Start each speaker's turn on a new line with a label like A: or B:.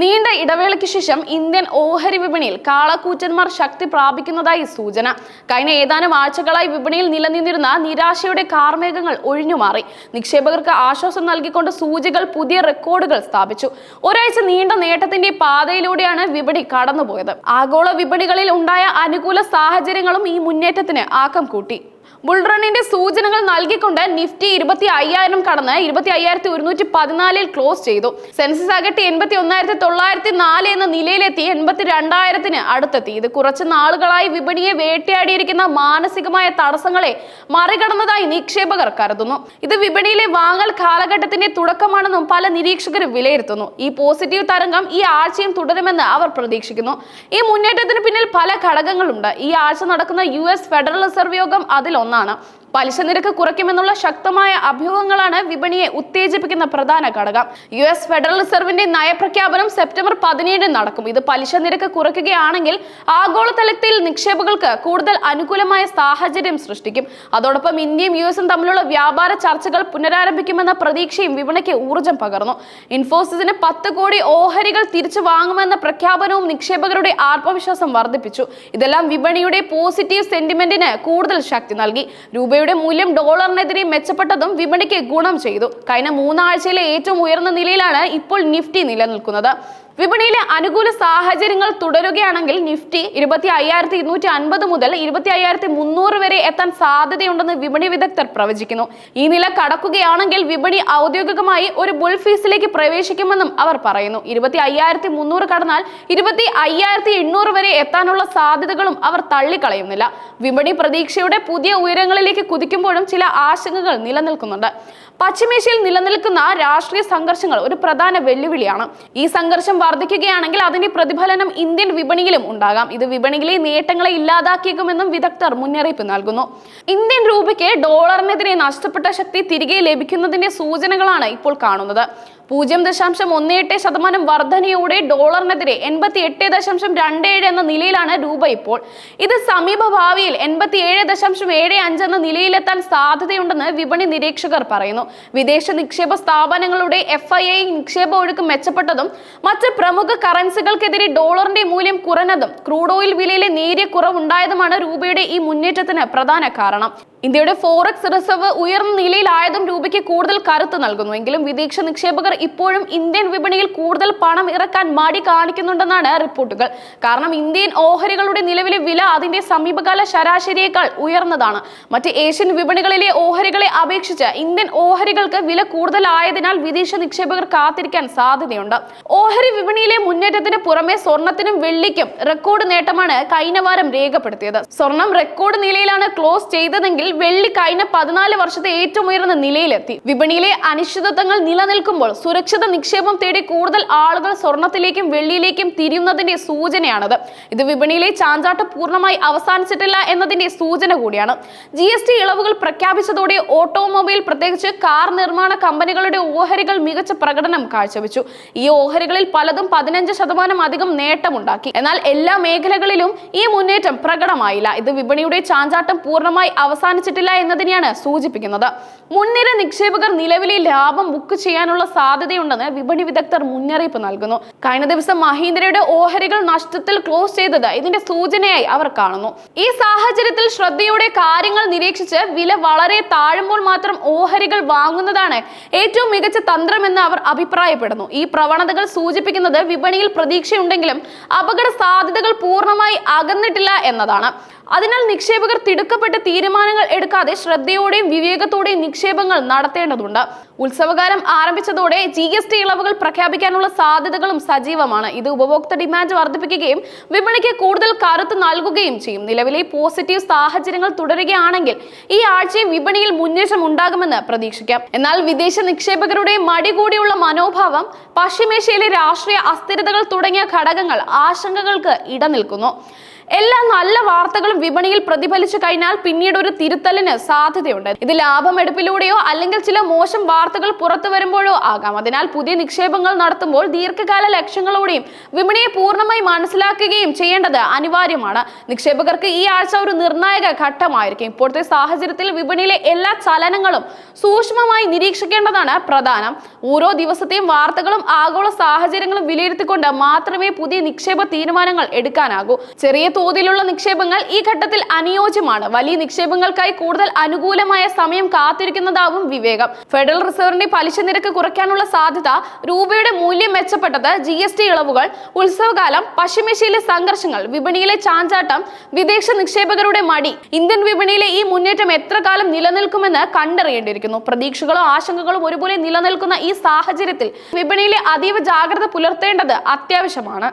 A: നീണ്ട ഇടവേളയ്ക്ക് ശേഷം ഇന്ത്യൻ ഓഹരി വിപണിയിൽ കാളക്കൂറ്റന്മാർ ശക്തി പ്രാപിക്കുന്നതായി സൂചന. കഴിഞ്ഞ ഏതാനും ആഴ്ചകളായി വിപണിയിൽ നിലനിന്നിരുന്ന നിരാശയുടെ കാർമേഘങ്ങൾ ഒഴിഞ്ഞുമാറി. നിക്ഷേപകർക്ക് ആശ്വാസം നൽകിക്കൊണ്ട് സൂചികൾ പുതിയ റെക്കോർഡുകൾ സ്ഥാപിച്ചു. ഒരാഴ്ച നീണ്ട നേട്ടത്തിന്റെ പാതയിലൂടെയാണ് വിപണി കടന്നുപോയത്. ആഗോള വിപണികളിൽ ഉണ്ടായ അനുകൂല സാഹചര്യങ്ങളും ഈ മുന്നേറ്റത്തിന് ആക്കം കൂട്ടി. ബുൾറണിന്റെ സൂചനകൾ നൽകിക്കൊണ്ട് നിഫ്റ്റി ഇരുപത്തി അയ്യായിരം കടന്ന് ഇരുപത്തി അയ്യായിരത്തി ഒരുന്നൂറ്റി പതിനാലിൽ ക്ലോസ് ചെയ്തു. സെൻസസ് ആകട്ടെ എൺപത്തി ഒന്നായിരത്തി തൊള്ളായിരത്തി നാല് എന്ന നിലയിലെത്തി എൺപത്തി രണ്ടായിരത്തിന് അടുത്തെത്തി. ഇത് കുറച്ച് നാളുകളായി വിപണിയെ വേട്ടയാടിയിരിക്കുന്ന മാനസികമായ തടസ്സങ്ങളെ മറികടന്നതായി നിക്ഷേപകർ കരുതുന്നു. ഇത് വിപണിയിലെ വാങ്ങൽ കാലഘട്ടത്തിന്റെ തുടക്കമാണെന്നും പല നിരീക്ഷകരും വിലയിരുത്തുന്നു. ഈ പോസിറ്റീവ് തരംഗം ഈ ആഴ്ചയും തുടരുമെന്ന് അവർ പ്രതീക്ഷിക്കുന്നു. ഈ മുന്നേറ്റത്തിന് പിന്നിൽ പല ഘടകങ്ങളുണ്ട്. ഈ ആഴ്ച നടക്കുന്ന യു എസ് ഫെഡറൽ റിസർവ് യോഗം അതിലൊന്നാണ് പലിശ നിരക്ക് കുറയ്ക്കുമെന്നുള്ള ശക്തമായ അഭ്യൂഹങ്ങളാണ് വിപണിയെ ഉത്തേജിപ്പിക്കുന്ന പ്രധാന ഘടകം. യു എസ് ഫെഡറൽ റിസർവിന്റെ നയപ്രഖ്യാപനം സെപ്റ്റംബർ പതിനേഴിന് നടക്കും. ഇത് പലിശ നിരക്ക് കുറയ്ക്കുകയാണെങ്കിൽ ആഗോളതലത്തിൽ നിക്ഷേപകൾക്ക് കൂടുതൽ അനുകൂലമായ സാഹചര്യം സൃഷ്ടിക്കും. അതോടൊപ്പം ഇന്ത്യയും യു എസും തമ്മിലുള്ള വ്യാപാര ചർച്ചകൾ പുനരാരംഭിക്കുമെന്ന പ്രതീക്ഷയും വിപണിക്ക് ഊർജം പകർന്നു. ഇൻഫോസിസിന് പത്ത് കോടി ഓഹരികൾ തിരിച്ചു വാങ്ങുമെന്ന പ്രഖ്യാപനവും നിക്ഷേപകരുടെ ആത്മവിശ്വാസം വർദ്ധിപ്പിച്ചു. ഇതെല്ലാം വിപണിയുടെ പോസിറ്റീവ് സെന്റിമെന്റിന് കൂടുതൽ ശക്തി നൽകി. രൂപയുടെ മൂല്യം ഡോളറിനെതിരെ മെച്ചപ്പെട്ടതും വിപണിക്ക് ഗുണം ചെയ്തു. കഴിഞ്ഞ മൂന്നാഴ്ചയിലെ ഏറ്റവും ഉയർന്ന നിലയിലാണ് ഇപ്പോൾ നിഫ്റ്റി നിലനിൽക്കുന്നത്. വിപണിയിലെ അനുകൂല സാഹചര്യങ്ങൾ തുടരുകയാണെങ്കിൽ നിഫ്റ്റി ഇരുപത്തി അയ്യായിരത്തി ഇരുന്നൂറ്റി അൻപത് മുതൽ ഇരുപത്തി അയ്യായിരത്തി മുന്നൂറ് വരെ എത്താൻ സാധ്യതയുണ്ടെന്ന് വിപണി വിദഗ്ധർ പ്രവചിക്കുന്നു. ഈ നില കടക്കുകയാണെങ്കിൽ വിപണി ഔദ്യോഗികമായി ഒരു ബുൾ ഫീസിലേക്ക് പ്രവേശിക്കുമെന്നും അവർ പറയുന്നു. ഇരുപത്തി അയ്യായിരത്തി മുന്നൂറ് കടന്നാൽ ഇരുപത്തി അയ്യായിരത്തി എണ്ണൂറ് വരെ എത്താനുള്ള സാധ്യതകളും അവർ തള്ളിക്കളയുന്നില്ല. വിപണി പ്രതീക്ഷയുടെ പുതിയ ഉയരങ്ങളിലേക്ക് കുതിക്കുമ്പോഴും ചില ആശങ്കകൾ നിലനിൽക്കുന്നുണ്ട്. പശ്ചിമേഷ്യയിൽ നിലനിൽക്കുന്ന രാഷ്ട്രീയ സംഘർഷങ്ങൾ ഒരു പ്രധാന വെല്ലുവിളിയാണ്. ഈ സംഘർഷം വർദ്ധിക്കുകയാണെങ്കിൽ അതിന്റെ പ്രതിഫലനം ഇന്ത്യൻ വിപണിയിലും ഉണ്ടാകാം. ഇത് വിപണിയിലെ നേട്ടങ്ങളെ ഇല്ലാതാക്കിയേക്കുമെന്നും വിദഗ്ധർ മുന്നറിയിപ്പ് നൽകുന്നു. ഇന്ത്യൻ രൂപയ്ക്ക് ഡോളറിനെതിരെ നഷ്ടപ്പെട്ട ശക്തി തിരികെ ലഭിക്കുന്നതിന്റെ സൂചനകളാണ് ഇപ്പോൾ കാണുന്നത്. പൂജ്യം ദശാംശം ഒന്ന് എട്ട് ശതമാനം വർധനയോടെ ഡോളറിനെതിരെ എൺപത്തി എട്ട് ദശാംശം രണ്ട് ഏഴ് എന്ന നിലയിലാണ് രൂപ ഇപ്പോൾ. ഇത് സമീപ ഭാവിയിൽ എൺപത്തി ഏഴ് ദശാംശം ഏഴ് അഞ്ച് എന്ന നിലയിലെത്താൻ സാധ്യതയുണ്ടെന്ന് വിപണി നിരീക്ഷകർ പറയുന്നു. വിദേശ നിക്ഷേപ സ്ഥാപനങ്ങളുടെ എഫ് ഐ ഐ നിക്ഷേപ ഒഴുക്ക് മെച്ചപ്പെട്ടതും മറ്റ് പ്രമുഖ കറൻസികൾക്കെതിരെ ഡോളറിന്റെ മൂല്യം കുറഞ്ഞതും ക്രൂഡ് ഓയിൽ വിലയിലെ നേരിയ കുറവുണ്ടായതുമാണ് രൂപയുടെ ഈ മുന്നേറ്റത്തിന് പ്രധാന കാരണം. ഇന്ത്യയുടെ ഫോറക്സ് റിസർവ് ഉയർന്ന നിലയിലായതും രൂപയ്ക്ക് കൂടുതൽ കരുത്ത് നൽകുന്നു. എങ്കിലും വിദേശ നിക്ഷേപകർ ഇപ്പോഴും ഇന്ത്യൻ വിപണിയിൽ കൂടുതൽ പണം ഇറക്കാൻ മടി കാണിക്കുന്നുണ്ടെന്നാണ് റിപ്പോർട്ടുകൾ. കാരണം ഇന്ത്യൻ ഓഹരികളുടെ നിലവിലെ വില അതിന്റെ സമീപകാല ശരാശരിയേക്കാൾ ഉയർന്നതാണ്. മറ്റ് ഏഷ്യൻ വിപണികളിലെ ഓഹരികളെ അപേക്ഷിച്ച് ഇന്ത്യൻ ഓഹരികൾക്ക് വില കൂടുതലായതിനാൽ വിദേശ നിക്ഷേപകർ കാത്തിരിക്കാൻ സാധ്യതയുണ്ട്. ഓഹരി വിപണിയിലെ മുന്നേറ്റത്തിന് പുറമെ സ്വർണത്തിനും വെള്ളിക്കും റെക്കോർഡ് നേട്ടമാണ് കഴിഞ്ഞ വാരം രേഖപ്പെടുത്തിയത്. സ്വർണം റെക്കോർഡ് നിലയിലാണ് ക്ലോസ് ചെയ്തതെങ്കിൽ വെള്ളി കഴിഞ്ഞ പതിനാല് വർഷത്തെ ഏറ്റവും ഉയർന്ന നിലയിലെത്തി. വിപണിയിലെ അനിശ്ചിതത്വങ്ങൾ നിലനിൽക്കുമ്പോൾ സുരക്ഷിത നിക്ഷേപം തേടി കൂടുതൽ ആളുകൾ സ്വർണത്തിലേക്കും വെള്ളിയിലേക്കും തിരിയുന്നതിന്റെ സൂചനയാണത്. ഇത് വിപണിയിലെ ചാഞ്ചാട്ടം പൂർണമായി അവസാനിച്ചിട്ടില്ല എന്നതിന്റെ സൂചന കൂടിയാണ്. ജി ഇളവുകൾ പ്രഖ്യാപിച്ചതോടെ ഓട്ടോമൊബൈൽ പ്രത്യേകിച്ച് കാർ നിർമ്മാണ കമ്പനികളുടെ ഓഹരികൾ മികച്ച പ്രകടനം കാഴ്ചവെച്ചു. ഈ ഓഹരികളിൽ പലതും പതിനഞ്ച് ശതമാനം അധികം നേട്ടമുണ്ടാക്കി. എന്നാൽ എല്ലാ മേഖലകളിലും ഈ മുന്നേറ്റം പ്രകടമായില്ല. ഇത് വിപണിയുടെ ചാഞ്ചാട്ടം പൂർണമായി അവസാനിച്ചിട്ടില്ല എന്നതിനെയാണ് സൂചിപ്പിക്കുന്നത്. മുൻനിര നിക്ഷേപകർ നിലവിലെ ലാഭം ബുക്ക് ചെയ്യാനുള്ള സാധ്യതയുണ്ടെന്ന് വിപണി വിദഗ്ധർ മുന്നറിയിപ്പ് നൽകുന്നു. കഴിഞ്ഞ ദിവസം മഹീന്ദ്രയുടെ ഓഹരികൾ നഷ്ടത്തിൽ ക്ലോസ് ചെയ്തത് ഇതിന്റെ സൂചനയായി അവർ കാണുന്നു. ഈ സാഹചര്യത്തിൽ ശ്രദ്ധയോടെ കാര്യങ്ങൾ നിരീക്ഷിച്ച് വില വളരെ താഴുമ്പോൾ മാത്രം ഓഹരികൾ വാങ്ങുന്നതാണ് ഏറ്റവും മികച്ച തന്ത്രമെന്ന് അവർ അഭിപ്രായപ്പെടുന്നു. ഈ പ്രവണതകൾ സൂചിപ്പിക്കുന്നത് വിപണിയിൽ പ്രതീക്ഷയുണ്ടെങ്കിലും അപകട സാധ്യതകൾ പൂർണമായി അകന്നിട്ടില്ല എന്നതാണ്. അതിനാൽ നിക്ഷേപകർ തിടുക്കപ്പെട്ട് തീരുമാനങ്ങൾ എടുക്കാതെ ശ്രദ്ധയോടെയും വിവേകത്തോടെയും നിക്ഷേപങ്ങൾ നടത്തേണ്ടതുണ്ട്. ഉത്സവകാലം ആരംഭിച്ചതോടെ ജി എസ് ടി ഇളവുകൾ പ്രഖ്യാപിക്കാനുള്ള സാധ്യതകളും സജീവമാണ്. ഇത് ഉപഭോക്തൃ ഡിമാൻഡ് വർദ്ധിപ്പിക്കുകയും വിപണിക്ക് കൂടുതൽ കരുത്ത് നൽകുകയും ചെയ്യും. നിലവിലെ പോസിറ്റീവ് സാഹചര്യങ്ങൾ തുടരുകയാണെങ്കിൽ ഈ ആഴ്ചയും വിപണിയിൽ മുന്നേറ്റം ഉണ്ടാകുമെന്ന് പ്രതീക്ഷിക്കാം. എന്നാൽ വിദേശ നിക്ഷേപകരുടെ മടി കൂടിയുള്ള മനോഭാവം പശ്ചിമേഷ്യയിലെ രാഷ്ട്രീയ അസ്ഥിരതകൾ തുടങ്ങിയ ഘടകങ്ങൾ ആശങ്കകൾക്ക് ഇടനിൽക്കുന്നു. എല്ലാ നല്ല വാർത്തകളും വിപണിയിൽ പ്രതിഫലിച്ചു കഴിഞ്ഞാൽ പിന്നീട് ഒരു തിരുത്തലിന് സാധ്യതയുണ്ട്. ഇത് ലാഭമെടുപ്പിലൂടെയോ അല്ലെങ്കിൽ ചില മോശം വാർത്തകൾ പുറത്തു വരുമ്പോഴോ ആകാം. അതിനാൽ പുതിയ നിക്ഷേപങ്ങൾ നടത്തുമ്പോൾ ദീർഘകാല ലക്ഷ്യങ്ങളോടെയും വിപണിയെ പൂർണമായി മനസ്സിലാക്കുകയും ചെയ്യേണ്ടത് അനിവാര്യമാണ്. നിക്ഷേപകർക്ക് ഈ ആഴ്ച ഒരു നിർണായക ഘട്ടമായിരിക്കും. ഇപ്പോഴത്തെ സാഹചര്യത്തിൽ വിപണിയിലെ എല്ലാ ചലനങ്ങളും സൂക്ഷ്മമായി നിരീക്ഷിക്കേണ്ടതാണ് പ്രധാനം. ഓരോ ദിവസത്തെയും വാർത്തകളും ആഗോള സാഹചര്യങ്ങളും വിലയിരുത്തിക്കൊണ്ട് മാത്രമേ പുതിയ നിക്ഷേപ തീരുമാനങ്ങൾ എടുക്കാനാകൂ. ചെറിയ തോതിലുള്ള നിക്ഷേപങ്ങൾ ഈ ഘട്ടത്തിൽ അനുയോജ്യമാണ്. വലിയ നിക്ഷേപങ്ങൾക്കായി കൂടുതൽ അനുകൂലമായ സമയം കാത്തിരിക്കുന്നതാവും വിവേകം. ഫെഡറൽ റിസർവിന്റെ പലിശ നിരക്ക് കുറയ്ക്കാനുള്ള സാധ്യത രൂപയുടെ മൂല്യം മെച്ചപ്പെട്ടത് ജി എസ് ടി ഇളവുകൾ ഉത്സവകാലം പശ്ചിമേഷ്യയിലെ സംഘർഷങ്ങൾ വിപണിയിലെ ചാഞ്ചാട്ടം വിദേശ നിക്ഷേപകരുടെ മടി. ഇന്ത്യൻ വിപണിയിലെ ഈ മുന്നേറ്റം എത്ര കാലം നിലനിൽക്കുമെന്ന് കണ്ടറിയേണ്ടിയിരിക്കുന്നു. പ്രതീക്ഷകളും ആശങ്കകളും ഒരുപോലെ നിലനിൽക്കുന്ന ഈ സാഹചര്യത്തിൽ വിപണിയിലെ അതീവ ജാഗ്രത പുലർത്തേണ്ടത് അത്യാവശ്യമാണ്.